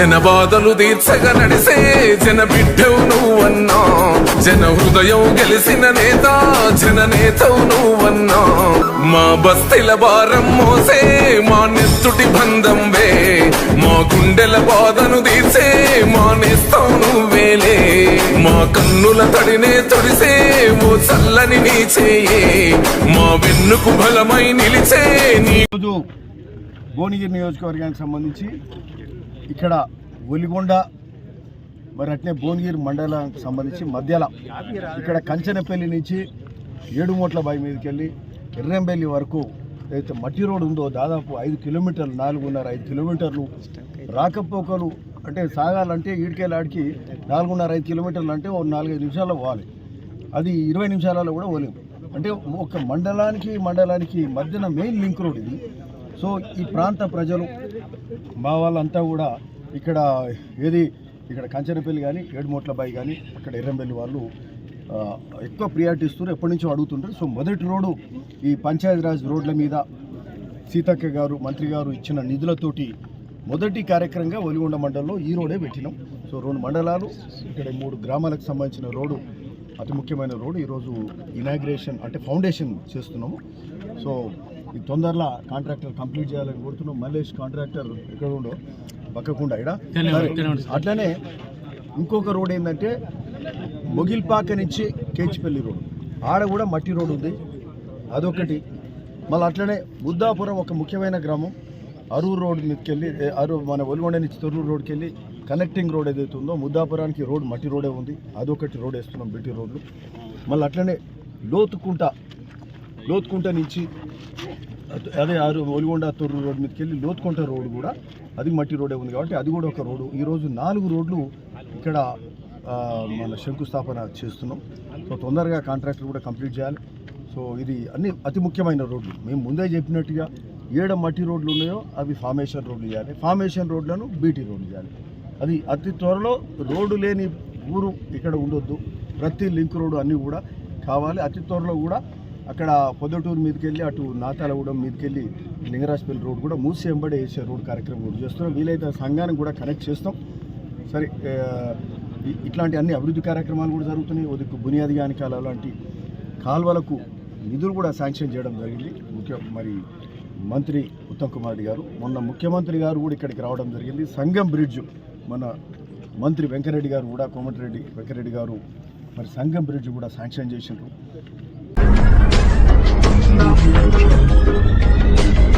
జన బాధలు తీర్చగా నడిసే జన బిడ్డవు నువ్వన్నా. జన హృదయం గెలిసిన నేత జన నేతవు నువ్వన్నా. మా బస్తీల భారం మోసే మా నెత్తుటి బంధం వే. మా గుండెల బాధను తీర్చే మా నేస్తం నువ్వేలే మా కన్నుల తడినే తొడిసే ఓ చల్లని నీ చేయే. మా వెన్నుకు బలమై నిలిచే నీ భువనగిరి నియోజకవర్గానికి సంబంధించి ఇక్కడ ఒలిగొండ మరి అట్నే భువనగిరి మండలానికి సంబంధించి మధ్యలో ఇక్కడ కంచనపల్లి నుంచి ఏడుమూట్ల బావి మీదకి వెళ్ళి ఎర్రంబెల్లి వరకు ఏదైతే మట్టి రోడ్ ఉందో దాదాపు ఐదు కిలోమీటర్లు నాలుగున్నర ఐదు కిలోమీటర్లు రాకపోకలు అంటే సాగాలంటే ఈడికేలాడికి నాలుగున్నర ఐదు కిలోమీటర్లు అంటే ఓ నాలుగైదు నిమిషాల్లో పోవాలి. అది ఇరవై నిమిషాలలో కూడా పోలేము అంటే ఒక మండలానికి మండలానికి మధ్యన మెయిన్ లింక్ రోడ్ ఇది. సో ఈ ప్రాంత ప్రజలు మా వాళ్ళంతా కూడా ఇక్కడ ఏది ఇక్కడ కంచనపల్లి కానీ ఏడుమోట్లబాయి కానీ అక్కడ ఎర్రంబెల్లి వాళ్ళు ఎక్కువ ప్రియారిటీ ఇస్తున్నారు. ఎప్పటి నుంచో అడుగుతుంటారు. సో మొదటి రోడ్డు ఈ పంచాయతీరాజ్ రోడ్ల మీద సీతక్క గారు మంత్రి గారు ఇచ్చిన నిధులతోటి మొదటి కార్యక్రమంగా ఒలిగొండ మండలంలో ఈ రోడే పెట్టినాం. సో రెండు మండలాలు ఇక్కడ మూడు గ్రామాలకు సంబంధించిన రోడ్డు అతి ముఖ్యమైన రోడ్డు ఈరోజు ఇనాగ్రేషన్ అంటే ఫౌండేషన్ చేస్తున్నాము. సో ఈ తొందరలో కాంట్రాక్టర్ కంప్లీట్ చేయాలని కోరుతున్నాం. మల్లేష్ కాంట్రాక్టర్ ఎక్కడ ఉండో పక్కకుండా ఇక్కడ అట్లనే ఇంకొక రోడ్ ఏంటంటే మొగిల్పాక నుంచి కేచిపల్లి రోడ్. ఆడ కూడా మట్టి రోడ్ ఉంది. అదొకటి. మళ్ళీ అట్లనే బుద్ధాపురం ఒక ముఖ్యమైన గ్రామం. అరూరు రోడ్ మీదకి వెళ్ళి ఏ, అరూరు మన ఒలిగొండ నుంచి తొర్రూరు రోడ్కి వెళ్ళి కనెక్టింగ్ రోడ్ ఏదైతే ఉందో ముద్దాపురానికి రోడ్ మట్టి రోడే ఉంది. అదొకటి రోడ్ వేస్తున్నాం బిటి రోడ్లు. మళ్ళీ అట్లనే లోతుకుంట లోతుకుంట నుంచి అదే ఆరు ఒలిగొండ తొర్రు రోడ్ మీదకి వెళ్ళి లోతుకుంట రోడ్ కూడా అది మట్టి రోడే ఉంది కాబట్టి అది కూడా ఒక రోడ్డు. ఈరోజు నాలుగు రోడ్లు ఇక్కడ మన శంకుస్థాపన చేస్తున్నాం. సో తొందరగా కాంట్రాక్టర్ కూడా కంప్లీట్ చేయాలి. సో ఇది అన్ని అతి ముఖ్యమైన రోడ్లు. మేము ముందే చెప్పినట్టుగా ఏడ మట్టి రోడ్లు ఉన్నాయో అవి ఫార్మేషన్ రోడ్లు చేయాలి. ఫార్మేషన్ రోడ్లను బీటీ రోడ్లు చేయాలి. అది అతి త్వరలో రోడ్డు లేని ఊరు ఇక్కడ ఉండొద్దు. ప్రతి లింక్ రోడ్డు అన్నీ కూడా కావాలి. అతి త్వరలో కూడా అక్కడ పొద్దుటూరు మీదకి వెళ్ళి అటు నాతాలగూడెం మీదకి వెళ్ళి లింగరాజపల్లి రోడ్ కూడా మూసి వెంబడి వేసే రోడ్ కార్యక్రమం కూడా చేస్తున్నాం. వీలైతే సంఘానికి కూడా కనెక్ట్ చేస్తాం. సరే ఇట్లాంటి అన్ని అభివృద్ధి కార్యక్రమాలు కూడా జరుగుతున్నాయి. ఉదిక్కు బునియాది గానికాల లాంటి కాల్వలకు నిధులు కూడా శాంక్షన్ చేయడం జరిగింది. ముఖ్య మరి మంత్రి ఉత్తమ్ కుమార్ రెడ్డి గారు మొన్న ముఖ్యమంత్రి గారు కూడా ఇక్కడికి రావడం జరిగింది. సంగం బ్రిడ్జ్ మన మంత్రి వెంకరెడ్డి గారు కూడా కోమటిరెడ్డి వెంకరెడ్డి గారు మరి సంగం బ్రిడ్జ్ కూడా శాంక్షన్ చేసిండ్రు. Thank you.